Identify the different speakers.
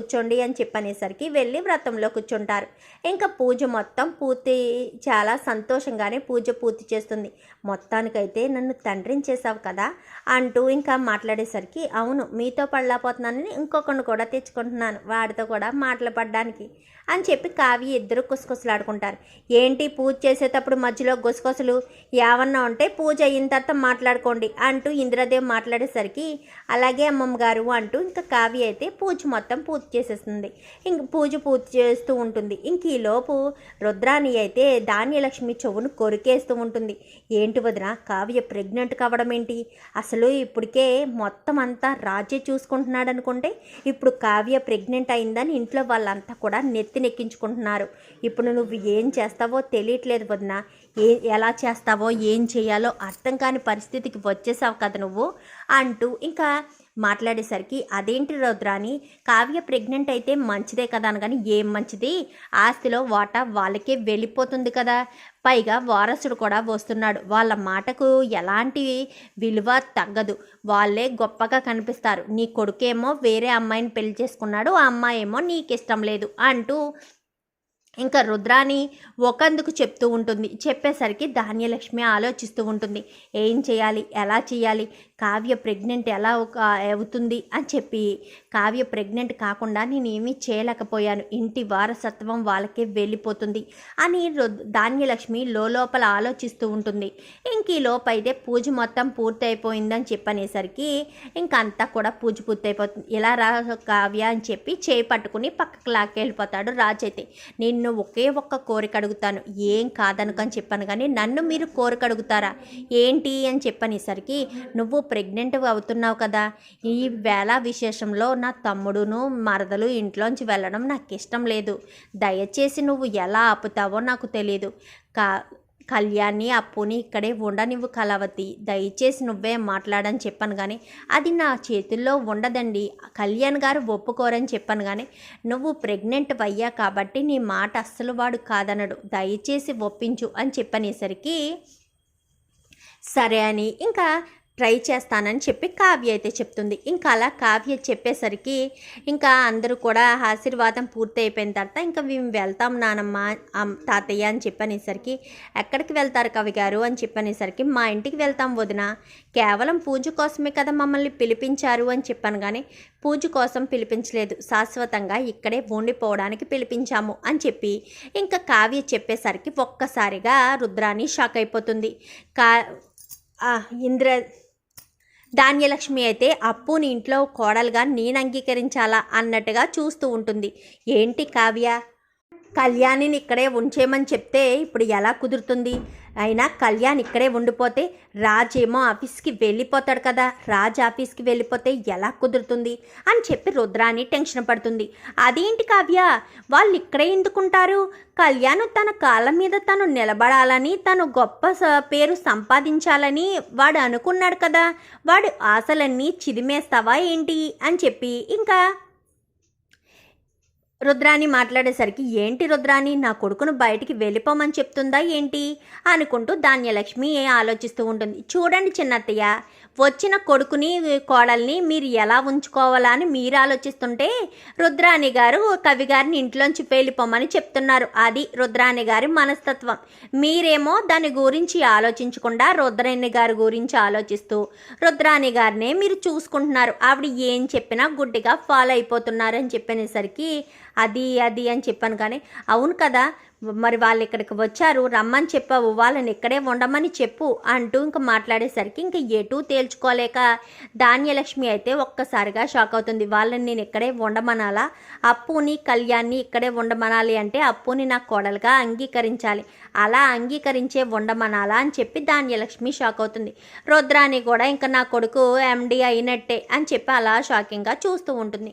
Speaker 1: కూర్చోండి అని చెప్పనేసరికి వెళ్ళి వ్రతంలో కూర్చుంటారు. ఇంకా పూజ మొత్తం పూర్తి చాలా సంతోషంగానే పూజ పూర్తి చేస్తుంది. మొత్తానికైతే నన్ను తండ్రిని చేశావు కదా అంటూ ఇంకా మాట్లాడేసరికి అవును మీతో పడలేకపోతున్నానని ఇంకొకరిని కూడా తెచ్చుకుంటున్నాను వాడితో కూడా మాటలు పడడానికి అని చెప్పి కావి ఇద్దరు గుసగుసలాడుకుంటారు ఏంటి పూజ చేసేటప్పుడు మధ్యలో గుసగుసలు? ఏమన్నా ఉంటే పూజ అయిన తర్వాత మాట్లాడుకోండి అంటూ ఇంద్రదేవ్ మాట్లాడేసరికి అలాగే అమ్మమ్మ గారు అంటూ ఇంకా కావి అయితే పూజ మొత్తం పూర్తి చేసేస్తుంది ఇంక పూజ పూర్తి చేస్తూ ఉంటుంది. ఇంక ఈలోపు రుద్రాణి అయితే ధాన్యలక్ష్మి చెవును కొరికేస్తూ ఉంటుంది. ఏంటి వదిన కావ్య ప్రెగ్నెంట్ కావడం ఏంటి? అసలు ఇప్పటికే మొత్తం అంతా రాజే చూసుకుంటున్నాడు అనుకుంటే ఇప్పుడు కావ్య ప్రెగ్నెంట్ అయిందని ఇంట్లో వాళ్ళంతా కూడా నెత్తినెక్కించుకుంటున్నారు. ఇప్పుడు నువ్వు ఏం చేస్తావో తెలియట్లేదు వదిన. ఏ ఎలా చేస్తావో ఏం చేయాలో అర్థం కాని పరిస్థితికి వచ్చేసావు కదా నువ్వు అంటూ ఇంకా మాట్లాడేసరికి అదేంటి రౌద్రాని కావ్య ప్రెగ్నెంట్ అయితే మంచిదే కదా అనగాని ఏం మంచిది? ఆస్తిలో వాటా వాళ్ళకే వెళ్ళిపోతుంది కదా. పైగా వారసుడు కూడా వస్తున్నాడు. వాళ్ళ మాటకు ఎలాంటి విలువ తగ్గదు. వాళ్ళే గొప్పగా కనిపిస్తారు. నీ కొడుకేమో వేరే అమ్మాయిని పెళ్ళి చేసుకున్నాడు. ఆ అమ్మాయి ఏమో నీకు ఇష్టం లేదు అంటూ ఇంకా రుద్రాని ఒకందుకు చెప్తూ ఉంటుంది. చెప్పేసరికి ధాన్యలక్ష్మి ఆలోచిస్తూ ఉంటుంది. ఏం చేయాలి? ఎలా చేయాలి? కావ్య ప్రెగ్నెంట్ ఎలా ఒక- అవుతుంది అని చెప్పి కావ్య ప్రెగ్నెంట్ కాకుండా నేనేమీ చేయలేకపోయాను. ఇంటి వారసత్వం వాళ్ళకే వెళ్ళిపోతుంది అని ధాన్యలక్ష్మి లోపల ఆలోచిస్తూ ఉంటుంది. ఇంక ఈ లోపైతే పూజ మొత్తం పూర్తయిపోయిందని చెప్పనేసరికి ఇంకంతా కూడా పూజ పూర్తయిపోతుంది. ఎలా రా కావ్య అని చెప్పి చేయి పట్టుకుని పక్కకు లాక్కెళ్ళిపోతాడు రాజు అయితే. నిన్ను ఒకే ఒక్క కోరిక అడుగుతాను. ఏం కాదనుకని చెప్పాను కానీ నన్ను మీరు కోరిక అడుగుతారా? ఏంటి అని చెప్పనేసరికి నువ్వు ప్రెగ్నెంట్ అవుతున్నావు కదా. ఈ వేళ విశేషంలో నా తమ్ముడును మరదలు ఇంట్లోంచి వెళ్ళడం నాకు ఇష్టం లేదు. దయచేసి నువ్వు ఎలా ఆపుతావో నాకు తెలియదు కా కళ్యాణ్ని అప్పుని ఇక్కడే ఉండనివ్వు కలవతి దయచేసి నువ్వే మాట్లాడని చెప్పాను కానీ అది నా చేతుల్లో ఉండదండి. కళ్యాణ్ గారు ఒప్పుకోరని చెప్పాను కానీ నువ్వు ప్రెగ్నెంట్ అయ్యా కాబట్టి నీ మాట అస్సలు వాడు కాదనడు. దయచేసి ఒప్పించు అని చెప్పనేసరికి సరే అని. ఇంకా ట్రై చేస్తానని చెప్పి కావ్య అయితే చెప్తుంది. ఇంకా అలా కావ్య చెప్పేసరికి ఇంకా అందరూ కూడా ఆశీర్వాదం పూర్తి అయిపోయిన తర్వాత ఇంకా మేము వెళ్తాం నానమ్మ తాతయ్య అని చెప్పనేసరికి ఎక్కడికి వెళ్తారు కవి గారు? అని చెప్పనేసరికి మా ఇంటికి వెళ్తాం వదిన. కేవలం పూజ కోసమే కదా మమ్మల్ని పిలిపించారు అని చెప్పాను కానీ పూజ కోసం పిలిపించలేదు. శాశ్వతంగా ఇక్కడే ఉండిపోవడానికి పిలిపించాము అని చెప్పి ఇంకా కావ్య చెప్పేసరికి ఒక్కసారిగా రుద్రాని షాక్ అయిపోతుంది. కా ఇంద్ర ధాన్యలక్ష్మి అయితే అప్పుని ఇంట్లో కోడలుగా నేను అంగీకరించాలా అన్నట్టుగా చూస్తూ ఉంటుంది. ఏంటి కావ్య? కళ్యాణిని ఇక్కడే ఉంచేయమని చెప్తే ఇప్పుడు ఎలా కుదురుతుంది? అయినా కళ్యాణ్ ఇక్కడే ఉండిపోతే రాజ్ ఏమో ఆఫీస్కి వెళ్ళిపోతాడు కదా. రాజ్ ఆఫీస్కి వెళ్ళిపోతే ఎలా కుదురుతుంది? అని చెప్పి రుద్రాని టెన్షన్ పడుతుంది. అదేంటి కావ్య? వాళ్ళు ఇక్కడే ఎందుకుంటారు? కళ్యాణ్ తన కాళ్ళ మీద తను నిలబడాలని తను గొప్ప స- పేరు సంపాదించాలని వాడు అనుకున్నాడు కదా. వాడు ఆశలన్నీ చిదిమేస్తావా ఏంటి? అని చెప్పి ఇంకా రుద్రాని మాట్లాడేసరికి ఏంటి రుద్రాని నా కొడుకును బయటికి వెళ్ళిపోమని చెప్తుందా ఏంటి? అనుకుంటూ ధాన్యలక్ష్మి ఆలోచిస్తూ ఉంటుంది. చూడండి చిన్నత్తయ్య వచ్చిన కొడుకుని కోడల్ని మీరు ఎలా ఉంచుకోవాలా అని మీరు ఆలోచిస్తుంటే రుద్రాణి గారు కవి గారిని ఇంట్లోంచి వెళ్ళిపోమని చెప్తున్నారు. అది రుద్రాణి గారి మనస్తత్వం. మీరేమో దాని గురించి ఆలోచించకుండా రుద్రాణి గారి గురించి ఆలోచిస్తూ రుద్రాణి గారినే మీరు చూసుకుంటున్నారు. ఆవిడ ఏం చెప్పినా గుడ్డిగా ఫాలో అయిపోతున్నారని చెప్పినసరికి అది అది అని చెప్పాను కానీ అవును కదా మరి వాళ్ళు ఇక్కడికి వచ్చారు రమ్మని చెప్పావు వాళ్ళని ఇక్కడే ఉండమని చెప్పు అంటూ ఇంకా మాట్లాడేసరికి ఇంకా ఎటు తేల్చుకోలేక ధాన్యలక్ష్మి అయితే ఒక్కసారిగా షాక్ అవుతుంది. వాళ్ళని నేను ఇక్కడే ఉండమనాలా? అప్పుని కళ్యాణ్ని ఇక్కడే ఉండమనాలి అంటే అప్పుని నా కోడలుగా అంగీకరించాలి. అలా అంగీకరించే ఉండమనాలా అని చెప్పి ధాన్యలక్ష్మి షాక్ అవుతుంది. రుద్రాని కూడా ఇంకా నా కొడుకు ఎండి అయినట్టే అని చెప్పి అలా షాకింగ్గా చూస్తూ ఉంటుంది.